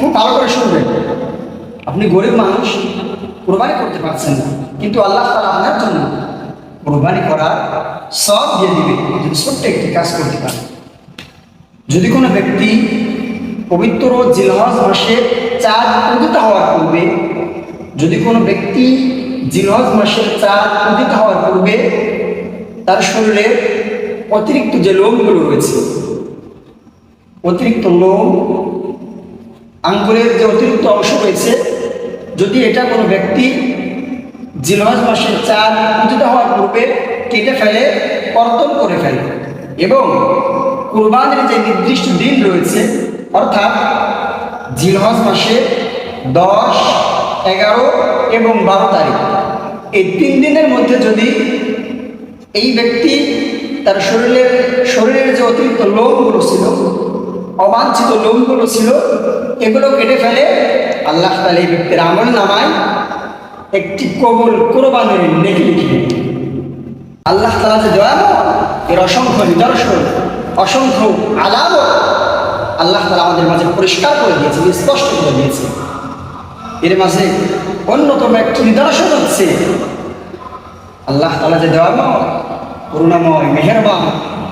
খুব ভালো করে শুনবেন। আপনি গরিব মানুষ, কোরবানি করতে পারছেন না। কিন্তু আল্লাহ তালা আপনার জন্য কোরবানি করার সব দিয়ে দিবে। ছোট্ট একটি কাজ করতে পারে যদি কোনো ব্যক্তি পবিত্র জিলহজ মাসে চাঁদ উদিত হওয়ার পূর্বে, যদি কোনো ব্যক্তি জিলহজ মাসের চাঁদ উদিত হওয়ার পূর্বে তার শরীরে অতিরিক্ত যে লোমগুলো রয়েছে, অতিরিক্ত লোম আঙ্গুলের যে অতিরিক্ত অংশ রয়েছে, যদি এটা কোনো ব্যক্তি জিলহজ মাসের চাঁদ উদিত হওয়ার পূর্বে কেটে ফেলে, কর্তন করে ফেলে এবং কুরবানির যে নির্দিষ্ট দিন রয়েছে, অর্থাৎ জিলহজ মাসে দশ, এগারো এবং বারো তারিখ, এই তিন দিনের মধ্যে যদি এই ব্যক্তি তার শরীরের শরীরের যে অতিরিক্ত লোমগুলো ছিল অবাঞ্ছিত লোমগুলো ছিল, এগুলো কেটে ফেলে আল্লাহ তালা এই ব্যক্তির আমল নামায় একটি কবুল কোরবানের নেকি লিখে আল্লাহ তালা যে দয়াময় এর অসংখ্য নিদর্শন, অসংখ্য আলাম আল্লাহ তালা আমাদের মাঝে পরিষ্কার করে দিয়েছে স্পষ্ট করে দিয়েছে এর মাঝে অন্যতম একটি নিদর্শন হচ্ছে, আল্লাহ তালা যে দয়াময় করুণাময়, মেহরবান,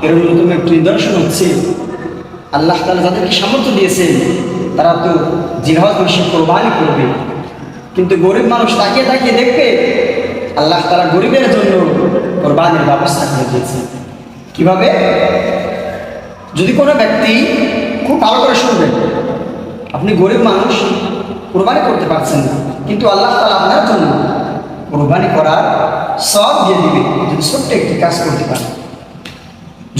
এর অন্যতম একটি নিদর্শন হচ্ছে আল্লাহ তালা যাদেরকে সামর্থ্য দিয়েছেন, তারা তো জিহাজ মাসে কোরবানি করবে। কিন্তু গরিব মানুষ তাকিয়ে তাকিয়ে দেখবে, আল্লাহ তালা গরিবের জন্য কোরবানির ব্যবস্থা করে দিয়েছে কীভাবে? যদি কোনো ব্যক্তি খুব ভালো করে শুনবেন, আপনি গরিব মানুষ, কোরবানি করতে পারছেন না, কিন্তু আল্লাহ তালা আপনার জন্য কোরবানি করার সব দিয়ে দিবে। যদি ছোট্ট একটি কাজ করতে পারে।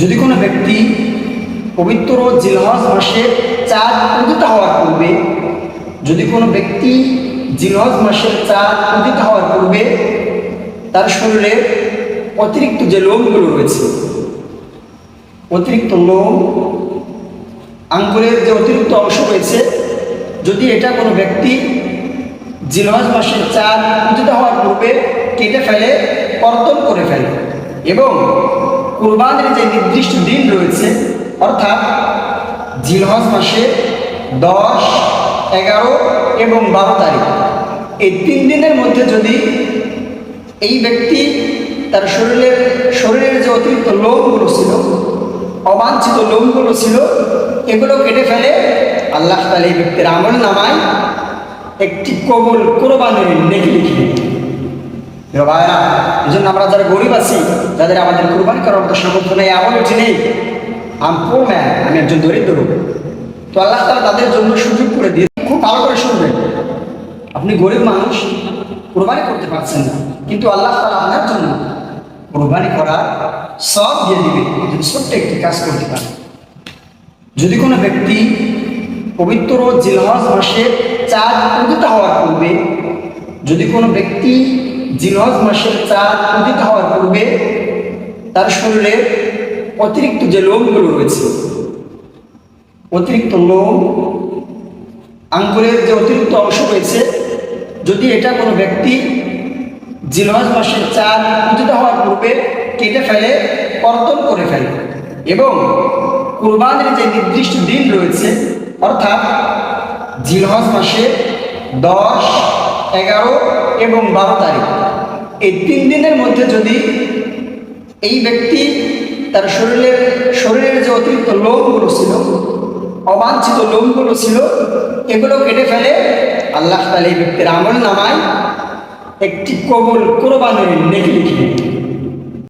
যদি কোনো ব্যক্তি পবিত্র জিলহজ মাসে চাঁদ উদিত হওয়ার পূর্বে, যদি কোনো ব্যক্তি জিলহজ মাসের চাঁদ উদিত হওয়ার পূর্বে তার শরীরে অতিরিক্ত যে লোমগুলো রয়েছে, অতিরিক্ত লোম, আঙ্গুলের যে অতিরিক্ত অংশ রয়েছে, যদি এটা কোনো ব্যক্তি জিলহজ মাসের চাঁদ উদিত হওয়ার পূর্বে কেটে ফেলে, কর্তন করে ফেলে এবং কুরবানির যে নির্দিষ্ট দিন রয়েছে অর্থাৎ জিলহজ মাসে দশ, এগারো এবং বারো তারিখ। এই তিন দিনের মধ্যে যদি এই ব্যক্তি তার শরীরের শরীরের যে অতিরিক্ত লোমগুলো ছিল, অবাঞ্ছিত লোমগুলো ছিল, এগুলো কেটে ফেলে আল্লাহ তালা এই ব্যক্তির আমল নামায় একটি কবুল কোরবানির নেকি লিখে ভাইরা এই জন্য আমরা যারা গরিব আছি, যাদের আমাদের কোরবানি করার মতো সামর্থ্য নেই এমন উঠে নেই আম একজন দরিদ্র তো আল্লাহ তালা তাদের জন্য সুযোগ করে দিয়ে খুব ভালো করে শুনবেন। আপনি গরিব মানুষ, কোরবানি করতে পারছেন না, কিন্তু আল্লাহ তালা আপনার জন্য কোরবানি করার সব দিয়ে দিবে। ছোট্ট একটি কাজ করতে পারে যদি কোনো ব্যক্তি পবিত্র জিলহজ মাসে চাঁদ উদিত হওয়ার পূর্বে, যদি কোনো ব্যক্তি জিলহজ মাসের চাঁদ উদিত হওয়ার পূর্বে তার শরীরে অতিরিক্ত যে লোমগুলো রয়েছে, অতিরিক্ত লোম, আঙ্গুলের যে অতিরিক্ত অংশ রয়েছে, যদি এটা কোনো ব্যক্তি জিলহজ মাসের চাঁদ উদিত হওয়ার পূর্বে কেটে ফেলে, কর্তন করে ফেলে এবং কুরবানির যে নির্দিষ্ট দিন রয়েছে, অর্থাৎ জিলহজ মাসে দশ, এগারো এবং বারো তারিখ, এই তিন দিনের মধ্যে যদি এই ব্যক্তি তার শরীরের শরীরের যে অতিরিক্ত লোমগুলো ছিল, অবাঞ্ছিত লোমগুলো ছিল, এগুলো কেটে ফেলে আল্লাহ তালা এই ব্যক্তির আমল নামায় একটি কবুল কোরবানের নেকি লিখে